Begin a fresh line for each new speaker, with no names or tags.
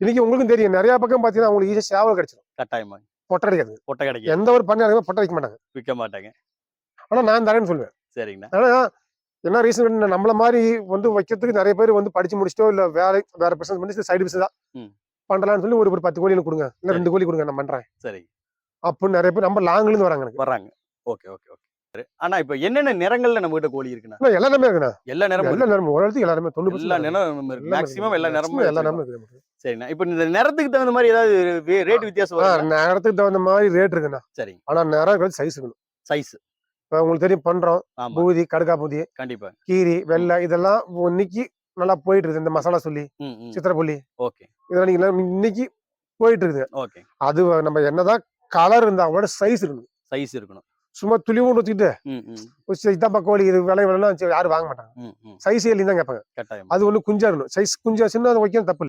இன்னைக்கு உங்களுக்கும் தெரியும். நிறைய பக்கம் பாத்தீங்கன்னா உங்களுக்கு ஈஸியா சேவல் கிடைச்சிடும்
கட்டாயமா.
பொட்டை கிடைக்காது.
பொட்டை கிடைக்கும்
எந்த ஒரு பண்ணையாலுமே பொட்டை வைக்க மாட்டாங்க.
விற்க மாட்டாங்க.
ஆனா நான் தரேன்னு சொல்லுவேன்.
சரிங்கண்ணா.
ஆனா என்ன ரீசன் நம்மள மாதிரி வந்து வைக்கிறதுக்கு நிறைய பேர் வந்து படிச்சு முடிச்சிட்டோ இல்ல வேலை வேற பிசினஸ் பண்ணி சைடு பிசினஸ் தான்
ம்.
பண்ணலாம்னு சொல்லி ஒரு ஒரு பத்து கோழி கொடுங்க. இல்ல. ரெண்டு கோழி கொடுங்க நான் பண்றேன்.
சரி.
அப்படின்னு நிறைய பேர் நம்ம லாங்ல இருந்து வராங்க
வர்றாங்க. Okay okay okay. ஆனா இப்ப என்னென்ன நிறங்கள்ல நம்ம கிட்ட கோழி இருக்குண்ணா?
எல்லா நேரமே இருக்குண்ணா.
எல்லா நிறமும்
எல்லா நேரமும் ஒரு இடத்துக்கு எல்லாருமே தொண்ணூறு
எல்லா
percent
நிறம் இருக்கு. மேக்ஸிமம் எல்லா நிறமும்
எல்லா. நேரமும் இருக்கு.
சரிண்ணா. இப்ப இந்த நிறத்துக்கு தகுந்த மாதிரி ஏதாவது ரேட் வித்தியாசம் வரும்
நேரத்துக்கு தகுந்த மாதிரி ரேட் இருக்குண்ணா.
சரிங்க
ஆனா இருக்கிறது சைஸ் இருக்கணும்
சைஸ்
இப்ப உங்களுக்கு தெரியும் பண்றோம் பூதி கடுக்கா பூதி
கண்டிப்பா.
கீரி வெள்ளை இதெல்லாம் இன்னைக்கு நல்லா போயிட்டு இருக்குது. இந்த மசாலா சொல்லி சித்திரப்புள்ளி
ஓகே.
இதெல்லாம் இன்னைக்கு போயிட்டு இருக்குது.
ஓகே.
அது நம்ம என்னதான் கலர் இருந்தா கூட சைஸ் இருக்கணும்.
சைஸ் இருக்கணும்.
சும்மா துளிவு வச்சுக்கிட்டு
ம் ம்.
இதான் கோழி இது விலை வேணும்னா யாரும் வாங்க மாட்டாங்க. சைஸ் இல்லைன்னு தான் கேட்பாங்க. அது ஒண்ணு குஞ்சா இருக்கணும் சைஸ் குஞ்சா சின்ன வைக்க தப்பு